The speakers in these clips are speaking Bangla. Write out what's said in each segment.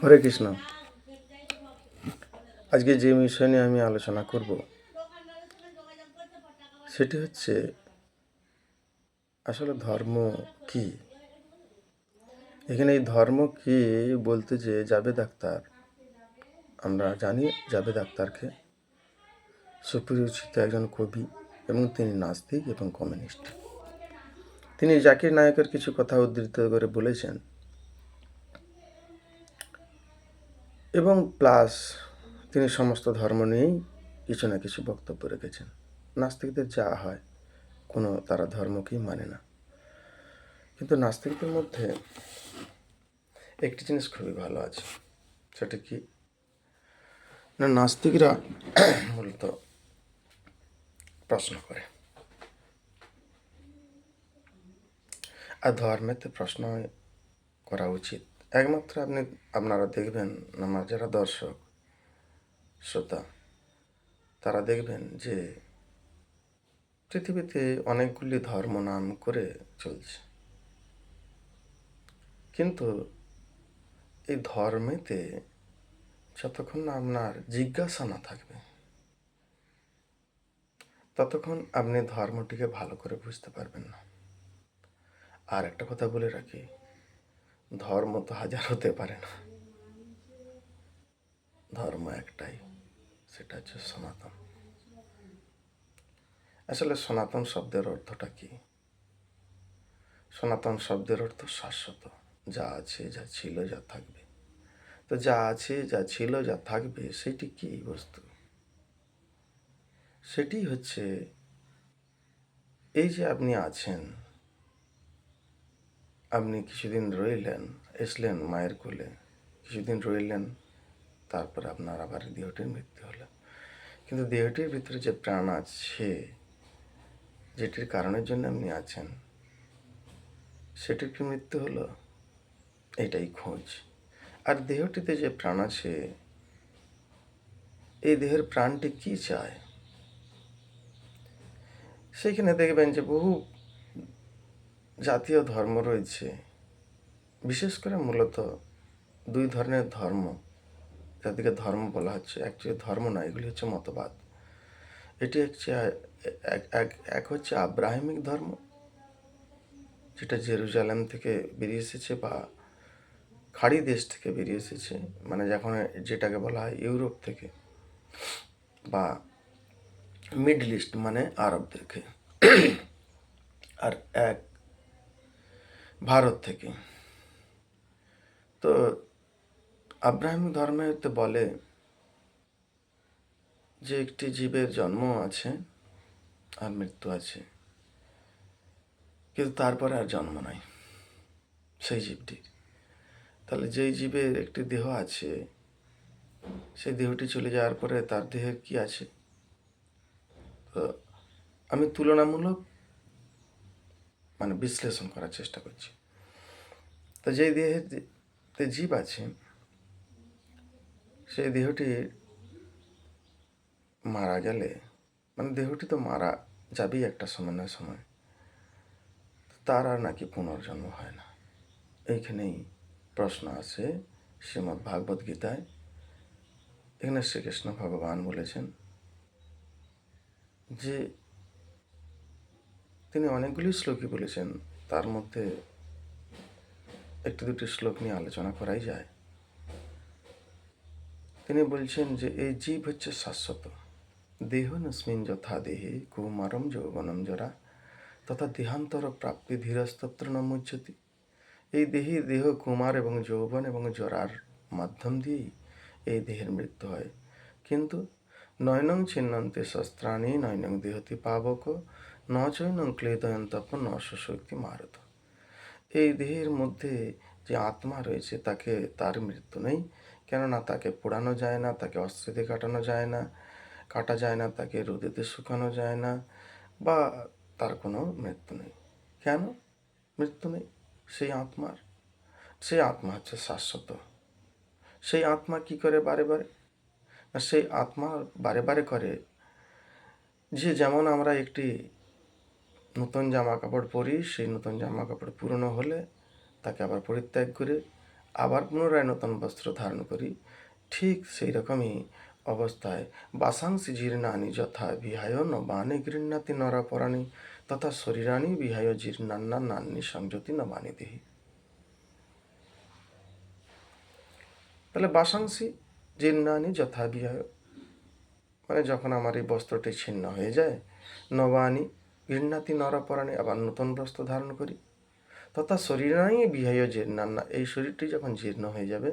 হরে কৃষ্ণ। আজকে যে বিষয় নিয়ে আমি আলোচনা করব, সেটি হচ্ছে, আসলে ধর্ম কি? এখানে এই ধর্ম কি বলতে যে যাবে ডাক্তার, আমরা জানি যাবে ডাক্তারকে। সুপরিচিত একজন কবি এবং তিনি নাস্তিক এবং কমিউনিস্ট। তিনি জাকির নায়কের কিছু কথা উদ্ধৃত করে বলেছেন এবং প্লাস তিনি সমস্ত ধর্ম নিয়েই কিছু না কিছু বক্তব্য রেখেছেন। নাস্তিকদের যা হয়, কোনো তারা ধর্মকেই মানে না। কিন্তু নাস্তিকদের মধ্যে একটি জিনিস খুবই ভালো আছে, সেটা কি? না, নাস্তিকরা মূলত প্রশ্ন করে। আর ধর্মেতে প্রশ্ন করা উচিত। একমাত্র আপনি, আপনারা দেখবেন আমার যারা দর্শক, শ্রোতা, তারা দেখবেন যে পৃথিবীতে অনেকগুলি ধর্ম নাম করে চলছে। কিন্তু এই ধর্মেতে যতক্ষণ না আপনার জিজ্ঞাসা না থাকবে, ততক্ষণ আপনি ধর্মটিকে ভালো করে বুঝতে পারবেন না। আর একটা কথা বলে রাখি ধর্ম তো হাজার হতে পারে না। ধর্ম একটাই, সেটা হচ্ছে সনাতন। আসলে সনাতন শব্দের অর্থটা কি? সনাতন শব্দের অর্থ শাশ্বত, যা আছে, যা ছিল, যা থাকবে। তো যা আছে, যা ছিল, যা থাকবে, সেটি কি বস্তু? সেটি হচ্ছে, এই যে আপনি আছেন আপনি কিছুদিন রইলেন, এসলেন মায়ের কোলে। কিছুদিন রইলেন, তারপর আপনার আবার দেহটির মৃত্যু হলো। কিন্তু দেহটির ভিতরে যে প্রাণ আছে, যেটির কারণের জন্য আপনি আছেন, সেটির কি মৃত্যু হলো? এটাই খোঁজ। আর দেহটিতে যে প্রাণ আছে, এই দেহের প্রাণটি কি চায়? সেখানে দেখবেন যে বহু জাতীয় ধর্ম রয়েছে। বিশেষ করে মূলত দুই ধরনের ধর্ম, যাদেরকে ধর্ম বলা হচ্ছে। অ্যাকচুয়ালি ধর্ম না এগুলি হচ্ছে মতবাদ। এটি হচ্ছে এক হচ্ছে আব্রাহিমিক ধর্ম, যেটা জেরুজালেম থেকে বেরিয়ে এসেছে বা খাড়ি দেশ থেকে বেরিয়ে এসেছে মানে যখন যেটাকে বলা হয় ইউরোপ থেকে বা মিডল ইস্ট মানে আরব থেকে। আর এক ভারত থেকে। তো আব্রাহিম ধর্মেতে বলে যে একটি জীবের জন্ম আছে আর মৃত্যু আছে, কিন্তু তারপরে আর জন্ম নাই সেই জীবটির। তাহলে যেই জীবের একটি দেহ আছে, সেই দেহটি চলে যাওয়ার পরে তার দেহের কি আছে? তো আমি তুলনামূলক মানে বিশ্লেষণ করার চেষ্টা করছি। তো যেই দেহেতে জীব আছে, সেই দেহটি মারা গেলে মানে দেহটি তো মারা যাবেই একটা সময় না সময়, তার আর নাকি পুনর্জন্ম হয় না। এইখানেই প্রশ্ন আছে শ্রীমদ্ ভাগবত গীতায়। এখানে শ্রীকৃষ্ণ ভগবান বলেছেন যে তিনি অনেকগুলি শ্লোকই বলেছেন, তার মধ্যে একটি দুটি শ্লোক নিয়ে আলোচনা করাই যায়। তিনি বলছেন যে এই জীব হচ্ছে শাশ্বত। দেহ নস্মিন যথা দেহে, কুমারম যৌবনম জরা, তথা দেহান্তর প্রাপ্তি ধীরস্তত্র নমুচ্যতি এই দেহি দেহ, কুমার এবং যৌবন এবং জরার মাধ্যম দিয়েই এই দেহের মৃত্যু হয়। কিন্তু নয়নং ছিন্নন্তে শস্ত্রাণী, নয়নং দেহতি পাবক ন চৈনং ক্লেদয়ন্তপ ন শক্তি মারত। এই দেহের মধ্যে যে আত্মা রয়েছে, তাকে তার মৃত্যু নেই। কেননা তাকে পোড়ানো যায় না, তাকে অস্ত্রেতে কাটানো যায় না, কাটা যায় না, তাকে রোদেতে শুকানো যায় না, বা তার কোনো মৃত্যু নেই। কেন মৃত্যু নেই? সেই আত্মার, সেই আত্মা হচ্ছে শাশ্বত। সেই আত্মা কি করে বারে বারে? সেই আত্মা বারে বারে করে যে যেমন আমরা একটি নতুন জামা কাপড় পরি, সেই নতুন জামা কাপড় পুরনো হলে তাকে আবার পরিত্যাগ করে আবার পুনরায় নতুন বস্ত্র ধারণ করি। ঠিক সেই রকমই অবস্থায় বাসাংসি জীর্ণানি যথা বিহায় নবানি গৃহ্ণাতি নরাপরাণী তথা শরীরানি বিহায় জীর্ণান্না নান্নি সংযতি নবানি দেহি। তাহলে বাসাংসি জীর্ণানি যথা বিহায় মানে যখন আমার এই বস্ত্রটি ছিন্ন হয়ে যায় নবানি গৃহ্ণাতি নরাপরাণী আবার নতুন বস্ত্র ধারণ করি। তথা শরীরানি বিহায় জীর্ণান্না এই শরীরটি যখন জীর্ণ হয়ে যাবে,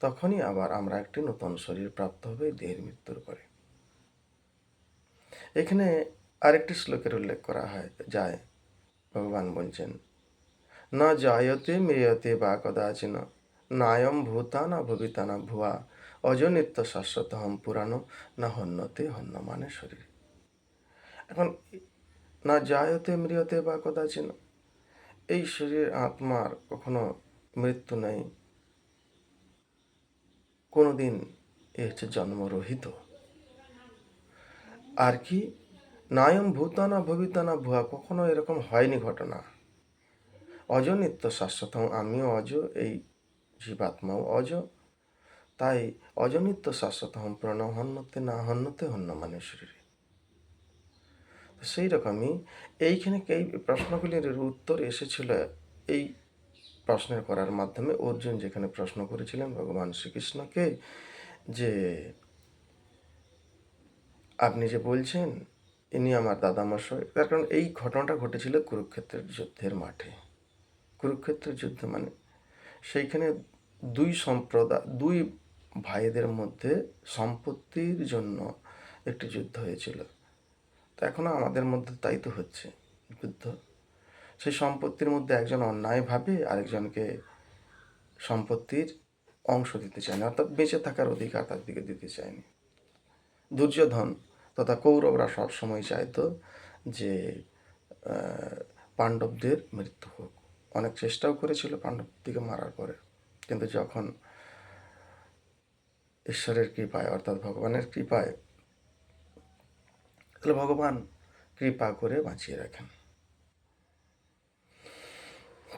তখনই আবার আমরা একটি নতুন শরীর প্রাপ্ত হবে, দেহের মৃত্যুর পরে। এখানে আরেকটি শ্লোকের উল্লেখ করা হয়, যায়, ভগবান বলছেন, না জায়তে মেয়তে বা কদাচিন নায়ম ভূতা না ভবিতা না ভুয়া, অজনিত্য শাশ্বত হম পুরানো না হন্যতে হন্য মানে শরীর। এখন না জায়তে মৃয়তে বা কদাচিন এই শরীর আত্মার কখনো মৃত্যু নেই। কোনোদিন এ হচ্ছে জন্মরহিত। আর কি? নায়ম ভূতানা ভবিতানা ভুয়া, কখনো এরকম হয়নি ঘটনা। অজনিত্য শাশ্বত আমিও অজ, এই জীবাত্মাও অজ। তাই অজনিত্য শাশ্বত হম প্রণব হন্যতে না হন্যতে হন্য মানে শরীরে। সেই রকমই এইখানে এই প্রশ্নগুলির উত্তর এসেছিল এই প্রশ্নের করার মাধ্যমে। অর্জুন যেখানে প্রশ্ন করেছিলেন, ভগবান শ্রীকৃষ্ণকে যে আপনি যে বলছেন, ইনি আমার দাদামশাই তার কারণ এই ঘটনাটা ঘটেছিল কুরুক্ষেত্রের যুদ্ধের মাঠে। কুরুক্ষেত্রের যুদ্ধ মানে সেইখানে দুই সম্প্রদায় দুই ভাইদের মধ্যে সম্পত্তির জন্য একটি যুদ্ধ হয়েছিল। তো এখনও আমাদের মধ্যে তাই তো হচ্ছে যুদ্ধ সেই সম্পত্তির মধ্যে একজন অন্যায়ভাবে আরেকজনকে সম্পত্তির অংশ দিতে চায়নি, অর্থাৎ বেঁচে থাকার অধিকার তার দিকে দিতে চায়নি। দুর্যোধন তথা কৌরবরা সবসময় চাইতো যে পাণ্ডবদের মৃত্যু হোক। অনেক চেষ্টাও করেছিল পাণ্ডবদিকে মারার পরে। কিন্তু যখন ঈশ্বরের কৃপায়, অর্থাৎ ভগবানের কৃপায় তাহলে ভগবান কৃপা করে বাঁচিয়ে রাখেন।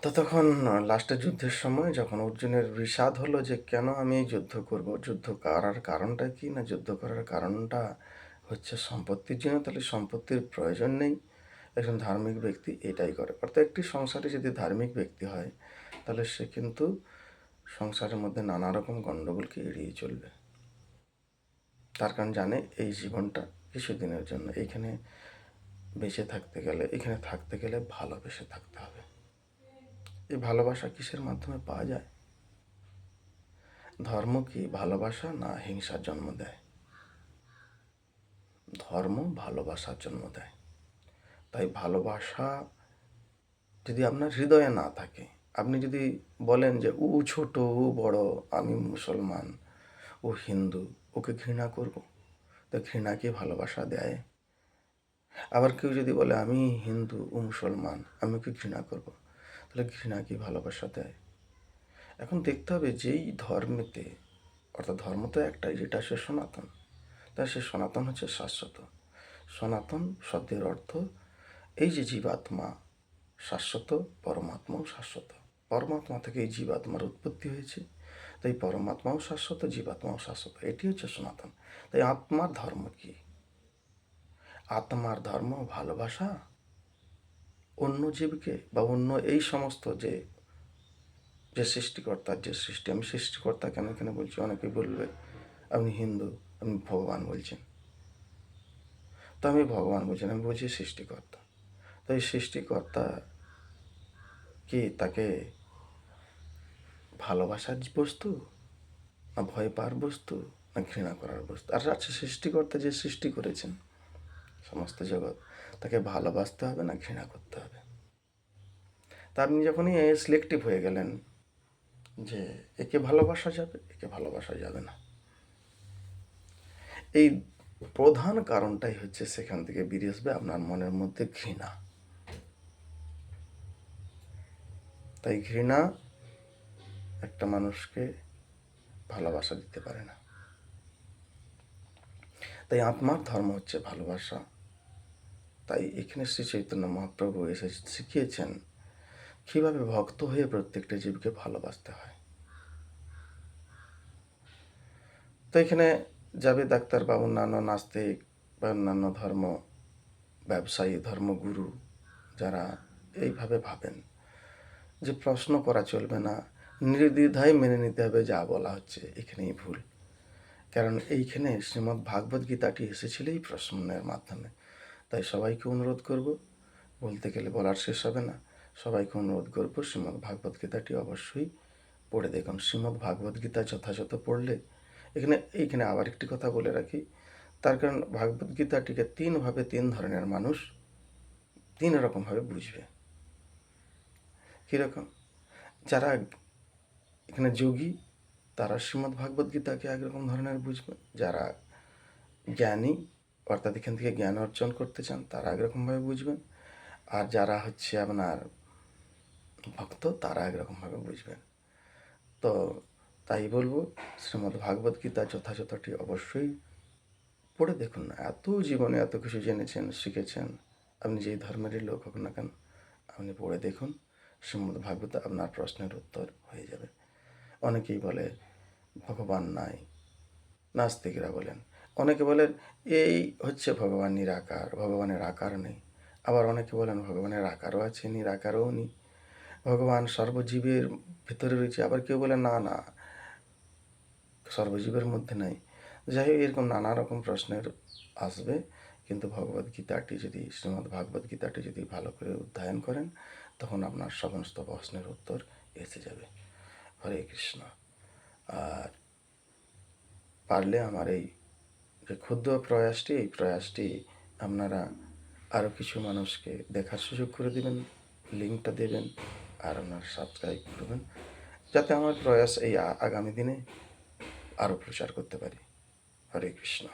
ততক্ষণ, লাস্টের যুদ্ধের সময় যখন অর্জুনের বিষাদ হলো যে কেন আমি এই যুদ্ধ করব, যুদ্ধ করার কারণটা কি না, যুদ্ধ করার কারণটা হচ্ছে সম্পত্তির জন্য, তাহলে সম্পত্তির প্রয়োজন নেই। একজন ধার্মিক ব্যক্তি এটাই করে। অর্থাৎ একটি সংসারে যদি ধার্মিক ব্যক্তি হয়, তাহলে সে কিন্তু সংসারের মধ্যে নানা রকম গণ্ডগোলকে এড়িয়ে চলবে। তার কারণ জানে এই জীবনটা কিছুদিনের জন্য। এখানে বেঁচে থাকতে গেলে, এখানে থাকতে গেলে ভালোবেসে থাকতে হবে। এই ভালোবাসা কিসের মাধ্যমে পাওয়া যায়? ধর্ম কি ভালোবাসা না হিংসার জন্ম দেয়? ধর্ম ভালোবাসার জন্ম দেয়। তাই ভালোবাসা যদি আপনার হৃদয়ে না থাকে, আপনি যদি বলেন যে ও ছোট ও বড়, আমি মুসলমান, ও হিন্দু, ওকে ঘৃণা করব? তো ঘৃণাকে ভালোবাসা দেয়। আবার কেউ যদি বলে, আমি হিন্দু, ও মুসলমান, আমি ওকে ঘৃণা করব। তাহলে ঘৃণা কি ভালোবাসা দেয়। এখন দেখতে হবে যেই ধর্মেতে, অর্থাৎ ধর্ম তো একটাই, যেটা সে সনাতন, তা সে সনাতন হচ্ছে শাশ্বত। সনাতন শব্দের অর্থ, এই যে জীবাত্মা শাশ্বত, পরমাত্মাও শাশ্বত। পরমাত্মা থেকে এই জীবাত্মার উৎপত্তি হয়েছে। তাই পরমাত্মাও শাশ্বত জীবাত্মাও শাশ্বত, এটি হচ্ছে সনাতন। তাই আত্মার ধর্ম কি? আত্মার ধর্ম ভালোবাসা? অন্য জীবকে বা অন্য এই সমস্ত যে যে সৃষ্টিকর্তার যে সৃষ্টি, আমি সৃষ্টিকর্তা কেন কেন বলছি? অনেকে বলবে আপনি হিন্দু আপনি ভগবান বলছেন। তো আমি ভগবান বলছেন, আমি বলছি সৃষ্টিকর্তা। তো এই সৃষ্টিকর্তা কি তাকে ভালোবাসার বস্তু, না ভয় পাওয়ার বস্তু, না ঘৃণা করার বস্তু। আর আছে সৃষ্টিকর্তা যে সৃষ্টি করেছেন, সমস্ত জগৎ, তাকে ভালোবাসতে হবে, না ঘৃণা করতে হবে। তা আপনি যখনই সিলেক্টিভ হয়ে গেলেন, যে একে ভালোবাসা যাবে, একে ভালোবাসা যাবে না। এই প্রধান কারণটাই হচ্ছে সেখান থেকে বেরিয়ে আসবে আপনার মনের মধ্যে ঘৃণা। তাই ঘৃণা একটা মানুষকে ভালোবাসা দিতে পারে না। তাই আত্মার ধর্ম হচ্ছে ভালোবাসা। তাই এখানে শ্রী চৈতন্য মহাপ্রভু এসে শিখিয়েছেন কীভাবে ভক্ত হয়ে প্রত্যেকটা জীবকে ভালোবাসতে হয়। তো এখানে যাবে ডাক্তার বা অন্যান্য নাস্তিক বা অন্যান্য ধর্ম ব্যবসায়ী, ধর্মগুরু যারা এইভাবে ভাবেন যে প্রশ্ন করা চলবে না নির্দ্বিধায় মেনে নিতে হবে যা বলা হচ্ছে। এখানেই ভুল। কারণ এইখানে শ্রীমদ্ ভাগবত গীতাটি এসেছিল এই প্রশ্নের মাধ্যমে। তাই সবাইকে অনুরোধ করব, বলতে গেলে বলার শেষ হবে না। সবাইকে অনুরোধ করব, শ্রীমদ্ ভাগবত গীতাটি অবশ্যই পড়ে দেখুন। শ্রীমদ্ ভাগবত গীতা যথাযথ পড়লে, এখানে, এইখানে আবার একটি কথা বলে রাখি। তার কারণ ভাগবত গীতাটিকে তিনভাবে তিন ধরনের মানুষ তিন রকমভাবে বুঝবে। কীরকম? যারা এখানে যোগী, তারা শ্রীমদ্ ভাগবত গীতাকে একরকম ধরনের বুঝবে। যারা জ্ঞানী, অর্থাৎ এখান থেকে জ্ঞান অর্জন করতে চান, তারা একরকমভাবে বুঝবেন। আর যারা হচ্ছে আপনার ভক্ত, তারা একরকমভাবে বুঝবেন। তো তাই বলব, শ্রীমদ্ ভাগবত গীতা যথাযথটি অবশ্যই পড়ে দেখুন না। এত জীবনে এত কিছু জেনেছেন, শিখেছেন, আপনি যেই ধর্মেরই লোক হোক না কেন, আপনি পড়ে দেখুন, শ্রীমদ্ ভাগবত আপনার প্রশ্নের উত্তর হয়ে যাবে। অনেকেই বলে, ভগবান নাই। নাস্তিকরা বলেন। অনেকে বলেন, এই হচ্ছে ভগবান নিরাকার ভগবানের আকার নেই। আবার অনেকে বলেন, ভগবানের আকারও আছে নিরাকারও নেই। ভগবান সর্বজীবের ভিতরে রয়েছে। আবার কেউ বলে, না না, সর্বজীবের মধ্যে নাই। যাই হোক, এরকম নানা রকম প্রশ্নের আসবে। কিন্তু ভগবদ গীতাটি যদি, শ্রীমদ্ ভাগবত গীতাটি যদি ভালো করে অধ্যয়ন করেন, তখন আপনার সমস্ত প্রশ্নের উত্তর এসে যাবে। হরে কৃষ্ণ। আর পারলে আমার এই যে ক্ষুদ্র প্রয়াসটি, এই প্রয়াসটি আপনারা আরও কিছু মানুষকে দেখার সুযোগ করে দেবেন, লিঙ্কটা দেবেন, আর আপনারা সাবস্ক্রাইব করবেন, যাতে আমার প্রয়াস এই আগামী দিনে আরও প্রচার করতে পারি। হরে কৃষ্ণ।